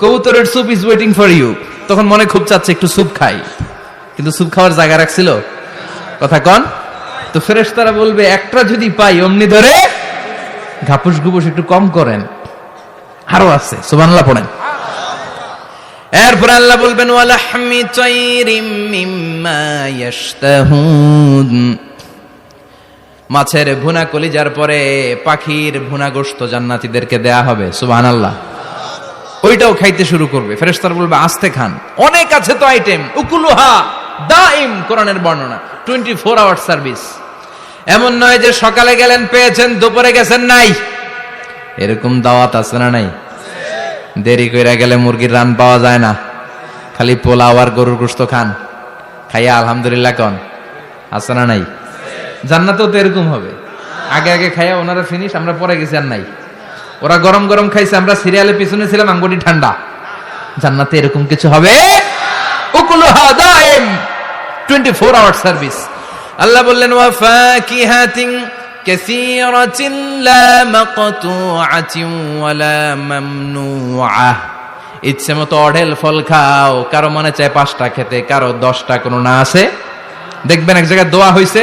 কবুতরের soup is waiting for you তখন মনে খুব চাচ্ছে একটু স্যুপ খাই। কিন্তু স্যুপ খাওয়ার জায়গা রাখছিল? কথা কন। তো ফেরেশ তারা বলবে, একটা যদি পাই, অমনি ধরে ঘাপুস ঘুপুস একটু কম করেন। আরও আছে, সুবহানাল্লাহ পড়েন। এরপর আল্লাহ বলবেন মাছের ভুনা কলিজার পরে পাখির ভুনা গোশত জান্নাতীদেরকে দেয়া হবে, সুবহানাল্লাহ। ওইটাও খাইতে শুরু করবে। ফেরেস্তার বলবে, আস্তে খান। অনেক আছে তো আইটেম উকুলুহা দাইম কোরআনের বর্ণনা। টোয়েন্টি ফোর আওয়ার সার্ভিস এমন নয় যে সকালে গেলেন, পেয়েছেন, দুপুরে গেছেন, নাই। এরকম দাওয়াত আছে না নাই? দেরি কইরা গেলে মুরগির রান পাওয়া যায় না। খালি পোলাও আর গরুর গোস্ত খান। খাইয়া আলহামদুলিল্লাহ কন। আছে না নাই? জান্নাতেও তো এরকম হবে। আগে আগে খাইয়া ওনারা ফিনিশ আমরা পরে গেছি আর নাই। ওরা গরম গরম খাইছে, আমরা সিরিয়ালের পিছনে ছিলাম আঙ্গুটি ঠান্ডা। জান্নাতে এরকম কিছু হবে? উকুলুহা দাইম 24 আওয়ার সার্ভিস আল্লাহ বললেন, ওয়া ফাকিহাতিন কাসীরাতিন লা মাকতুআতিন ওয়ালা মামনুআহ ইচ্ছে মতো অঢেল ফল খাও, কারও মনে চায় পাঁচটা খেতে, কারও দশটা, কোনো না আছে? দেখবেন এক জায়গায় দোয়া হইছে